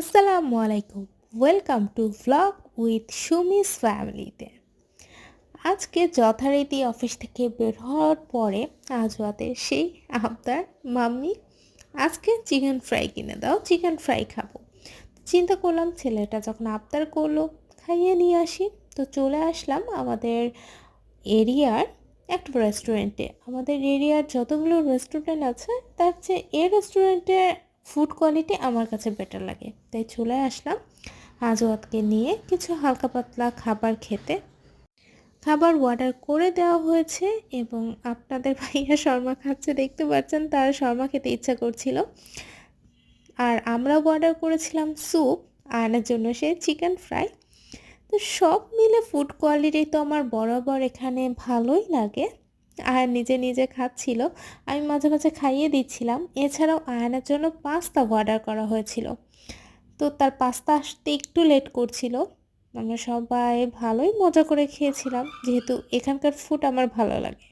আসসালামু আলাইকুম। Welcome to vlog with Sumi's ফ্যামিলিতে আজকে যথারীতি অফিস থেকে বের হওয়ার পরে আজ রাতে সেই আবদার মাম্মি, আজকে চিকেন ফ্রাই কিনে দাও চিকেন ফ্রাই খাব। চিন্তা করলাম ছেলেটা যখন আবদার করল, খাইয়ে নিয়ে আসি। তো চলে আসলাম আমাদের এরিয়ার একটা রেস্টুরেন্টে আমাদের এরিয়ার যতগুলো রেস্টুরেন্ট আছে, তার চেয়ে এই রেস্টুরেন্টে ফুড কোয়ালিটি আমার কাছে বেটার লাগে। তাই চলে আসলাম। আজওয়াতকে নিয়ে কিছু হালকা পাতলা খাবার খেতে। খাবার অর্ডার করে দেওয়া হয়েছে এবং আপনাদের ভাইয়া শর্মা খাচ্ছে, দেখতে পাচ্ছেন তার শর্মা খেতে ইচ্ছা করছিল। আর আমরাও অর্ডার করেছিলাম স্যুপ আয়নার জন্য সে চিকেন ফ্রাই তো সব মিলে ফুড কোয়ালিটি তো আমার বরাবর এখানে ভালোই লাগে। আর নিজে নিজে খাচ্ছিল। আমি মাঝে মাঝে খাইয়ে দিচ্ছিলাম। এছাড়াও আয়নার জন্য পাস্তা অর্ডার করা হয়েছিল। তো তার পাস্তা আসতে একটু লেট করছিল। আমরা সবাই ভালোই মজা করে খেয়েছিলাম। যেহেতু এখানকার ফুড আমার ভালো লাগে।